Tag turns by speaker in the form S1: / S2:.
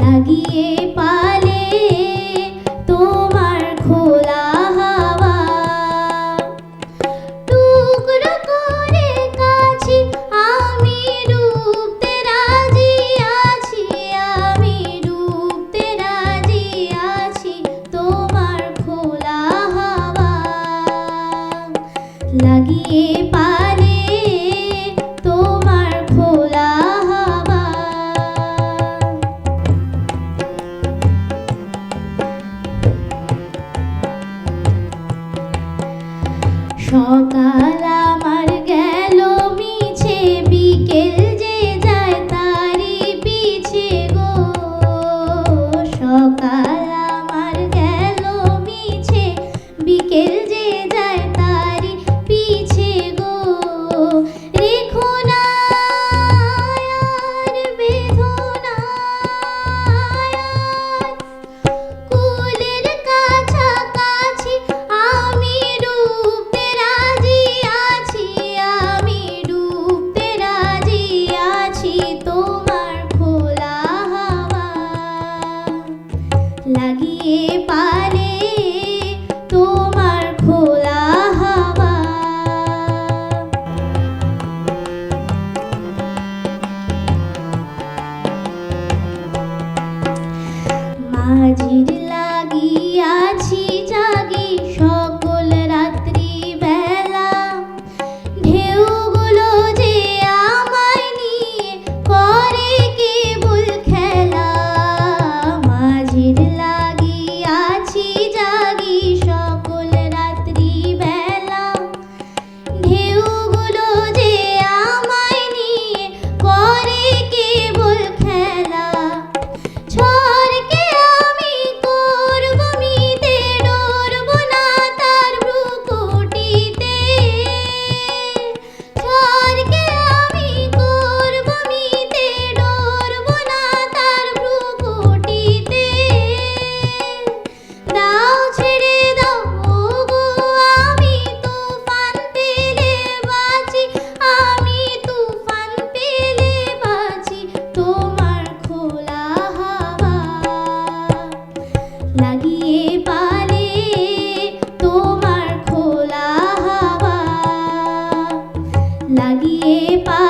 S1: লাগিয়ে পালে সকাল আমার মাঝির লাগিয়ে পালে